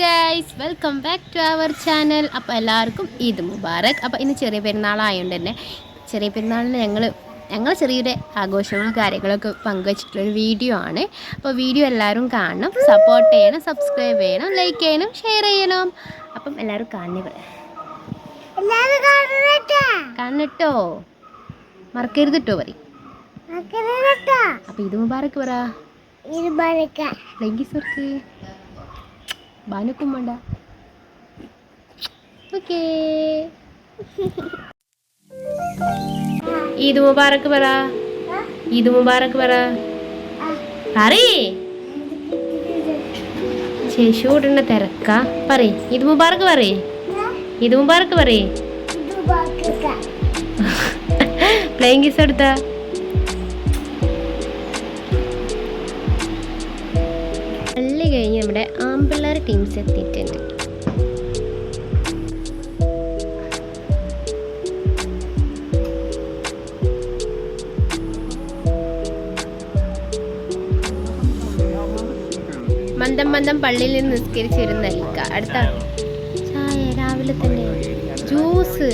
Guys welcome back to our channel അപ്പോൾ എല്ലാവർക്കും ഈദ് മുബാറക്. അപ്പോൾ ഇന്ന് ചെറിയ പെരുന്നാളായതുകൊണ്ട് തന്നെ ചെറിയ പെരുന്നാളിന് ഞങ്ങൾ ഞങ്ങൾ ചെറിയൊരു ആഘോഷങ്ങളും കാര്യങ്ങളൊക്കെ പങ്കുവച്ചിട്ടുള്ളൊരു വീഡിയോ ആണ്. അപ്പോൾ വീഡിയോ എല്ലാവരും കാണണം സപ്പോർട്ട് ചെയ്യണം സബ്സ്ക്രൈബ് ചെയ്യണം ലൈക്ക് ചെയ്യണം ഷെയർ ചെയ്യണം. അപ്പം എല്ലാവരും കാണുക കാണണട്ടാ. കാണട്ടോ മറക്കരുത് കേട്ടോ പറയും അപ്പോൾ ഈദ് മുബാറക്ക്. പറ താങ്ക് യു സർക്ക് ബാനുക്കും വേണ്ട ഓക്കേ. ഈദ് മുബാറക്ക് പറ. ഈദ് മുബാറക്ക് പറ. പറയേ. ശേഷി കൂട്ടുന്ന തിരക്ക. പറയ്. ഈദ് മുബാറക്ക് പറയേ. ഈദ് മുബാറക്ക് പറയേ. പ്ലേയിങ് കിസ് എടുത്ത. പള്ളി കഴിഞ്ഞ് നമ്മുടെ ആമ്പിള്ളേർ ടീംസ് എത്തിയിട്ടുണ്ട്. മന്ദം മന്ദം പള്ളിയിൽ നിന്ന് നിസ്കരിച്ചിരുന്ന അടുത്ത ചായ രാവിലെ തന്നെ. ജ്യൂസ്.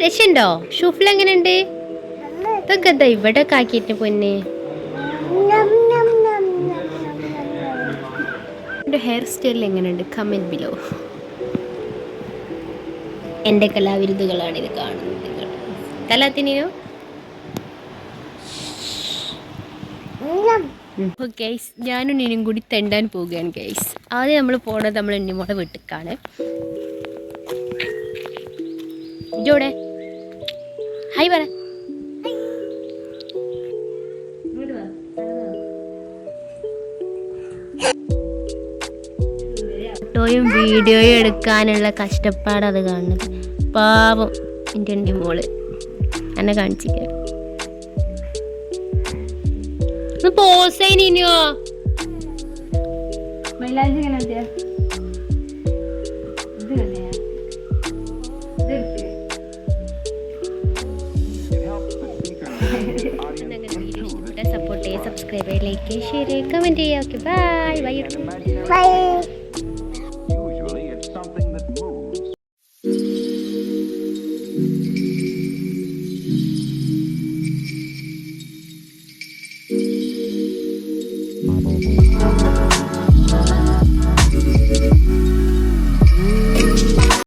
രക്ഷുണ്ടോ ഷൂഫിൽ എങ്ങനെയുണ്ട്? ഇതൊക്കെ എന്താ ഇവിടെ കാക്കിട്ട് പൊന്നെ? എന്റെ ഹെയർ സ്റ്റൈൽ എങ്ങനെയുണ്ട്? കമന്റ് ബിലോ എന്റെ കലാവിരുദ്ധകളാണ് ഇത് കാണുന്നത്. കലാത്തിനെയോ അപ്പോൾ ഗൈസ് ഞാനും നിന്നും കൂടി തെണ്ടാൻ പോവുകയാണ് ഗൈസ് ആദ്യം നമ്മൾ പോണത് നമ്മൾ എണ്ണിമോളെ വീട്ടിലേക്കാണ് ഇജോടെ ഹായ് പറ. ഫോട്ടോയും വീഡിയോയും എടുക്കാനുള്ള കഷ്ടപ്പാട് അത് കാണുന്നത്. പാവം എന്റെ എന്റെ മോൾ. എന്നെ കാണിച്ചില്ല ഒന്ന് പോസ് ചെയ്യണിനോ മൈലാഞ്ചി ഇങ്ങനെ സപ്പോർട്ട് ചെയ്യുക സബ്സ്ക്രൈബ് ചെയ്യുക ലൈക്ക് ചെയ്യുക ഷെയർ ചെയ്യുക കമന്റ് ചെയ്യുക. Okay bye by